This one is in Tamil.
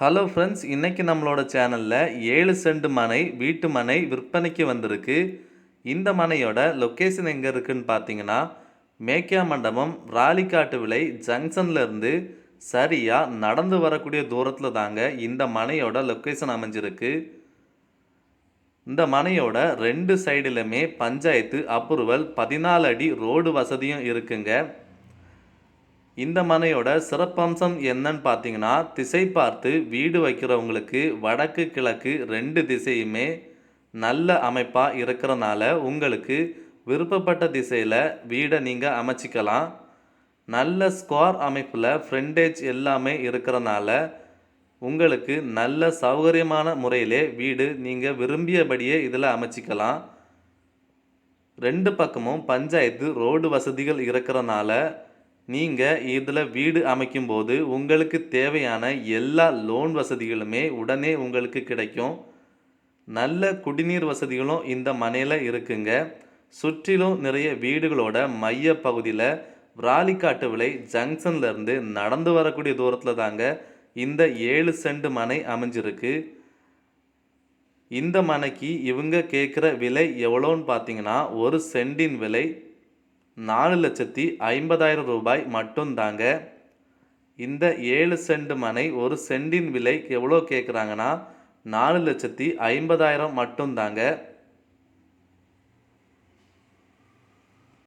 ஹலோ ஃப்ரெண்ட்ஸ் இன்னைக்கு நம்மளோட சேனலில் ஏழு செண்டு மனை வீட்டு மனை விற்பனைக்கு வந்திருக்கு. இந்த மனையோட லொக்கேஷன் எங்கே இருக்குன்னு பார்த்தீங்கன்னா மேக்கியா மண்டபம் ராலிக்காட்டு விலை ஜங்ஷன்லேருந்து சரியாக நடந்து வரக்கூடிய தூரத்தில் தாங்க இந்த மனையோட லொக்கேஷன் அமைஞ்சிருக்கு. இந்த மனையோட ரெண்டு சைடுலுமே பஞ்சாயத்து அப்ரூவல் பதினாலு அடி ரோடு வசதியும் இருக்குங்க. இந்த மனையோட சிறப்பம்சம் என்னன்னு பார்த்தீங்கன்னா திசை பார்த்து வீடு வைக்கிறவங்களுக்கு வடக்கு கிழக்கு ரெண்டு திசையுமே நல்ல அமைப்பாக இருக்கிறனால உங்களுக்கு விருப்பப்பட்ட திசையில் வீடை நீங்கள் அமைச்சிக்கலாம். நல்ல ஸ்கொயர் அமைப்பில் ஃப்ரெண்டேஜ் எல்லாமே இருக்கிறனால உங்களுக்கு நல்ல சௌகரியமான முறையிலே வீடு நீங்கள் விரும்பியபடியே இதில் அமைச்சிக்கலாம். ரெண்டு பக்கமும் பஞ்சாயத்து ரோடு வசதிகள் இருக்கிறனால நீங்கள் இதில் வீடு அமைக்கும்போது உங்களுக்கு தேவையான எல்லா லோன் வசதிகளுமே உடனே உங்களுக்கு கிடைக்கும். நல்ல குடிநீர் வசதிகளும் இந்த மனையில் இருக்குங்க. சுற்றிலும் நிறைய வீடுகளோட மைய பகுதியில் விராலிக்காட்டு விலை ஜங்ஷன்லேருந்து நடந்து வரக்கூடிய தூரத்தில் தாங்க இந்த ஏழு செண்டு மனை அமைஞ்சிருக்கு. இந்த மனைக்கு இவங்க கேட்குற விலை எவ்வளோன்னு பார்த்தீங்கன்னா ஒரு சென்டின் விலை நாலு லட்சத்தி ஐம்பதாயிரம் ரூபாய் மட்டும்தாங்க இந்த ஏழு சென்ட் மனை ஒரு சென்டின் விலை எவ்வளோ கேட்குறாங்கன்னா நாலு லட்சத்தி ஐம்பதாயிரம் மட்டும்தாங்க